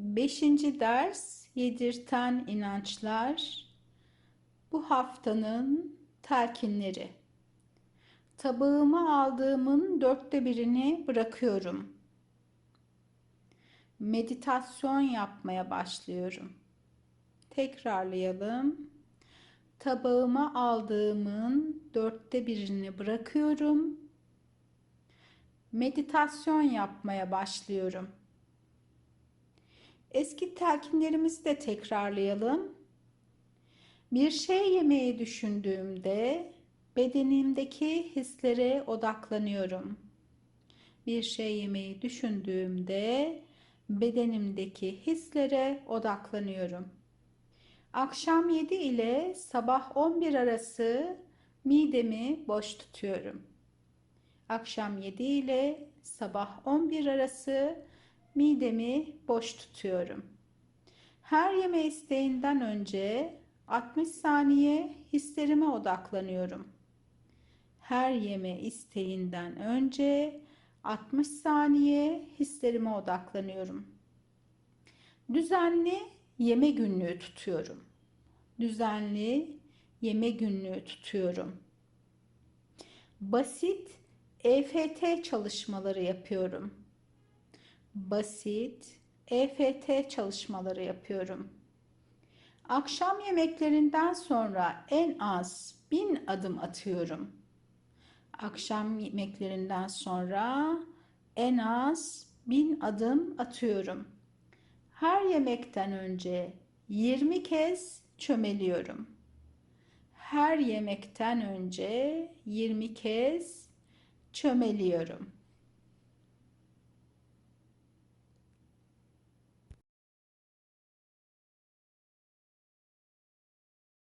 Beşinci ders yedirten inançlar. Bu haftanın telkinleri. Tabağıma aldığımın dörtte birini bırakıyorum. Meditasyon yapmaya başlıyorum. Tekrarlayalım. Tabağıma aldığımın dörtte birini bırakıyorum. Meditasyon yapmaya başlıyorum. Eski telkinlerimizi de tekrarlayalım. Bir şey yemeyi düşündüğümde bedenimdeki hislere odaklanıyorum. Bir şey yemeyi düşündüğümde bedenimdeki hislere odaklanıyorum. Akşam 7 ile sabah 11 arası midemi boş tutuyorum. Akşam 7 ile sabah 11 arası midemi boş tutuyorum. Her yeme isteğinden önce 60 saniye hislerime odaklanıyorum. Her yeme isteğinden önce 60 saniye hislerime odaklanıyorum. Düzenli yeme günlüğü tutuyorum. Düzenli yeme günlüğü tutuyorum. Basit EFT çalışmaları yapıyorum. Basit EFT çalışmaları yapıyorum. Akşam yemeklerinden sonra en az bin adım atıyorum. Akşam yemeklerinden sonra en az bin adım atıyorum. Her yemekten önce 20 kez çömeliyorum. Her yemekten önce 20 kez çömeliyorum.